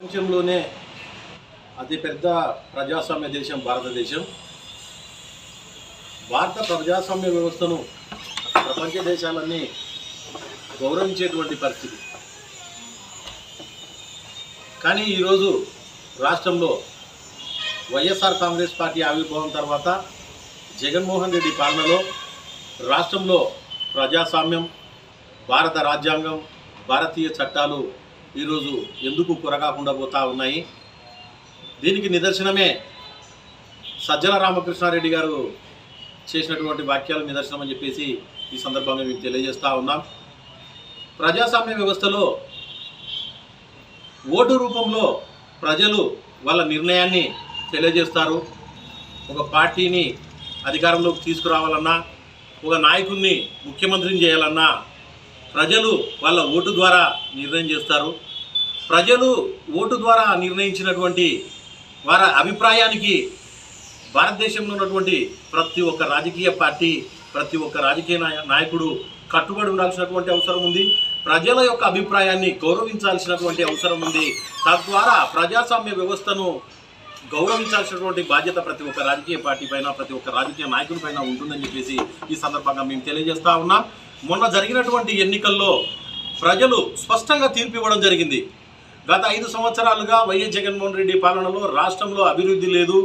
ప్రపంచంలోనే అతిపెద్ద ప్రజాస్వామ్య దేశం భారతదేశం. భారత ప్రజాస్వామ్య వ్యవస్థను ప్రపంచ దేశాలన్నీ గౌరవించేటువంటి పరిస్థితి. కానీ ఈరోజు రాష్ట్రంలో వైఎస్ఆర్ కాంగ్రెస్ పార్టీ ఆవిర్భావం తర్వాత జగన్మోహన్ రెడ్డి పాలనలో రాష్ట్రంలో ప్రజాస్వామ్యం భారత రాజ్యాంగం భారతీయ చట్టాలు ఈరోజు ఎందుకు కొరగాకుండా పోతా ఉన్నాయి? దీనికి నిదర్శనమే సజ్జల రామకృష్ణారెడ్డి గారు చేసినటువంటి వాక్యాలు నిదర్శనం అని చెప్పేసి ఈ సందర్భంగా మీకు తెలియజేస్తూ ఉన్నాం. ప్రజాస్వామ్య వ్యవస్థలో ఓటు రూపంలో ప్రజలు వాళ్ళ నిర్ణయాన్ని తెలియజేస్తారు. ఒక పార్టీని అధికారంలోకి తీసుకురావాలన్నా ఒక నాయకుడిని ముఖ్యమంత్రిని చేయాలన్నా ప్రజలు వాళ్ళ ఓటు ద్వారా నిర్ణయం చేస్తారు. ప్రజలు ఓటు ద్వారా నిర్ణయించినటువంటి వారి అభిప్రాయానికి భారతదేశంలో ఉన్నటువంటి ప్రతి ఒక్క రాజకీయ పార్టీ ప్రతి ఒక్క రాజకీయ నాయ- నాయకుడు కట్టుబడి ఉండాల్సినటువంటి అవసరం ఉంది. ప్రజల యొక్క అభిప్రాయాన్ని గౌరవించాల్సినటువంటి అవసరం ఉంది. తద్వారా ప్రజాస్వామ్య వ్యవస్థను గౌరవించాల్సినటువంటి బాధ్యత ప్రతి ఒక్క రాజకీయ పార్టీ పైన ప్రతి ఒక్క రాజకీయ నాయకుడి పైన ఉంటుందని చెప్పేసి ఈ సందర్భంగా మేము తెలియజేస్తా ఉన్నాం. మొన్న జరిగినటువంటి ఎన్నికల్లో ప్రజలు స్పష్టంగా తీర్పు ఇవ్వడం జరిగింది. గత ఐదు సంవత్సరాలుగా వైఎస్ జగన్మోహన్ రెడ్డి పాలనలో రాష్ట్రంలో అభివృద్ధి లేదు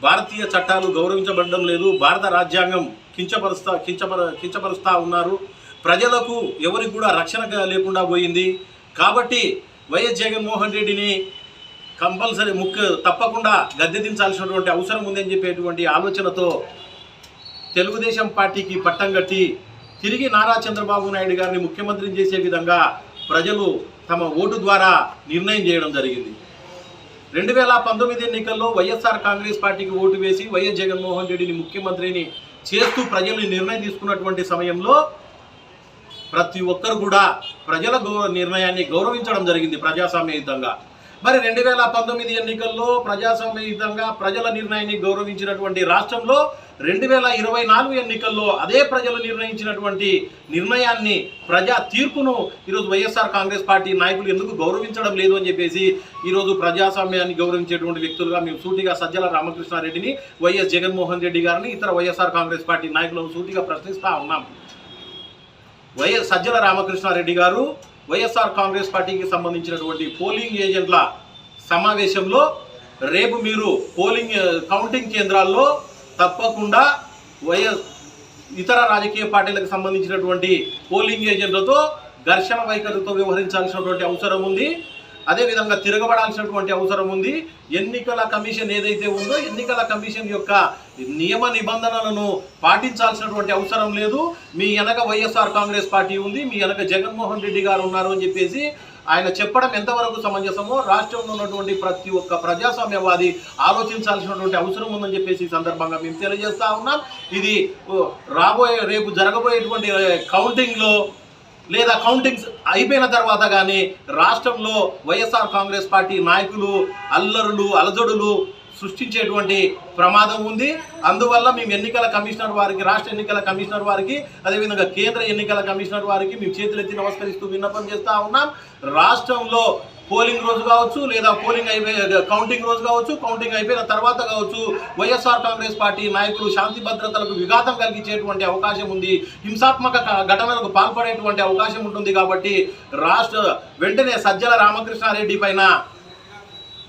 భారతీయ చట్టాలు గౌరవించబడడం లేదు భారత రాజ్యాంగం కించపరుస్తా కించపర కించపరుస్తా ఉన్నారు. ప్రజలకు ఎవరికి కూడా రక్షణ లేకుండా పోయింది. కాబట్టి వైఎస్ జగన్మోహన్ రెడ్డిని కంపల్సరీ ముఖ్య తప్పకుండా గద్దె దించాల్సినటువంటి అవసరం ఉందని చెప్పేటువంటి ఆలోచనతో తెలుగుదేశం పార్టీకి పట్టం కట్టి తిరిగి నారా చంద్రబాబు నాయుడు గారిని ముఖ్యమంత్రిని చేసే విధంగా ప్రజలు తమ ఓటు ద్వారా నిర్ణయం చేయడం జరిగింది. రెండు వేల పంతొమ్మిది ఎన్నికల్లో వైఎస్ఆర్ కాంగ్రెస్ పార్టీకి ఓటు వేసి వైఎస్ జగన్మోహన్ రెడ్డిని ముఖ్యమంత్రిని చేస్తూ ప్రజలు నిర్ణయం తీసుకున్నటువంటి సమయంలో ప్రతి ఒక్కరు కూడా ప్రజల గౌరవ నిర్ణయాన్ని గౌరవించడం జరిగింది ప్రజాస్వామ్యయుద్ధంగా మరి రెండు వేల పంతొమ్మిది ఎన్నికల్లో ప్రజాస్వామ్యయుతంగా ప్రజల నిర్ణయాన్ని గౌరవించినటువంటి రాష్ట్రంలో రెండు వేల ఇరవై నాలుగు ఎన్నికల్లో అదే ప్రజలు నిర్ణయించినటువంటి నిర్ణయాన్ని ప్రజా తీర్పును ఈరోజు వైఎస్ఆర్ కాంగ్రెస్ పార్టీ నాయకులు ఎందుకు గౌరవించడం లేదు అని చెప్పేసి ఈరోజు ప్రజాస్వామ్యాన్ని గౌరవించేటువంటి వ్యక్తులుగా మేము సూటిగా సజ్జల రామకృష్ణారెడ్డిని వైఎస్ జగన్మోహన్ రెడ్డి గారిని ఇతర వైఎస్ఆర్ కాంగ్రెస్ పార్టీ నాయకులను సూటిగా ప్రశ్నిస్తా ఉన్నాం. వైఎస్ సజ్జల రామకృష్ణారెడ్డి గారు వైఎస్ఆర్ కాంగ్రెస్ పార్టీకి సంబంధించినటువంటి పోలింగ్ ఏజెంట్ల సమావేశంలో రేపు మీరు పోలింగ్ కౌంటింగ్ కేంద్రాల్లో తప్పకుండా వైఎస్ ఇతర రాజకీయ పార్టీలకు సంబంధించినటువంటి పోలింగ్ ఏజెంట్లతో ఘర్షణ వైఖరితో వ్యవహరించాల్సినటువంటి అవసరం ఉంది. అదేవిధంగా తిరగబడాల్సినటువంటి అవసరం ఉంది. ఎన్నికల కమిషన్ ఏదైతే ఉందో ఎన్నికల కమిషన్ యొక్క నియమ నిబంధనలను పాటించాల్సినటువంటి అవసరం లేదు. మీ వెనక వైఎస్ఆర్ కాంగ్రెస్ పార్టీ ఉంది. మీ వెనక జగన్మోహన్ రెడ్డి గారు ఉన్నారు అని చెప్పేసి ఆయన చెప్పడం ఎంతవరకు సమంజసమో రాష్ట్రంలో ఉన్నటువంటి ప్రతి ఒక్క ప్రజాస్వామ్యవాది ఆలోచించాల్సినటువంటి అవసరం ఉందని చెప్పేసి ఈ సందర్భంగా మేము తెలియజేస్తా ఉన్నాం. ఇది రాబోయే రేపు జరగబోయేటువంటి కౌంటింగ్లో లేదా కౌంటింగ్స్ అయిపోయిన తర్వాత కానీ రాష్ట్రంలో వైఎస్ఆర్ కాంగ్రెస్ పార్టీ నాయకులు అల్లరులు అలజడులు సృష్టించేటువంటి ప్రమాదం ఉంది. అందువల్ల మేము ఎన్నికల కమిషనర్ వారికి రాష్ట్ర ఎన్నికల కమిషనర్ వారికి అదేవిధంగా కేంద్ర ఎన్నికల కమిషనర్ వారికి మేము చేతులెత్తి నమస్కరిస్తూ విన్నపం చేస్తూ ఉన్నాం. రాష్ట్రంలో పోలింగ్ రోజు కావచ్చు లేదా పోలింగ్ అయిపోయే కౌంటింగ్ రోజు కావచ్చు కౌంటింగ్ అయిపోయిన తర్వాత కావచ్చు వైఎస్ఆర్ కాంగ్రెస్ పార్టీ నాయకులు శాంతి భద్రతలకు విఘాతం కలిగించేటువంటి అవకాశం ఉంది. హింసాత్మక ఘటనలకు పాల్పడేటువంటి అవకాశం ఉంటుంది కాబట్టి రాష్ట్ర వెంటనే సజ్జల రామకృష్ణారెడ్డి పైన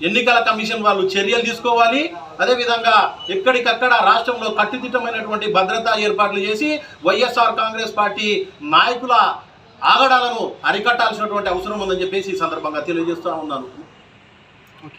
ఎన్నికల కమిషన్ వాళ్ళు చర్యలు తీసుకోవాలి. అదేవిధంగా ఎక్కడికక్కడ రాష్ట్రంలో కట్టుదిట్టమైనటువంటి భద్రతా ఏర్పాట్లు చేసి వైఎస్ఆర్ కాంగ్రెస్ పార్టీ నాయకుల ఆగడాలను అరికట్టాల్సినటువంటి అవసరం ఉందని చెప్పేసి ఈ సందర్భంగా తెలియజేస్తూ ఉన్నాను.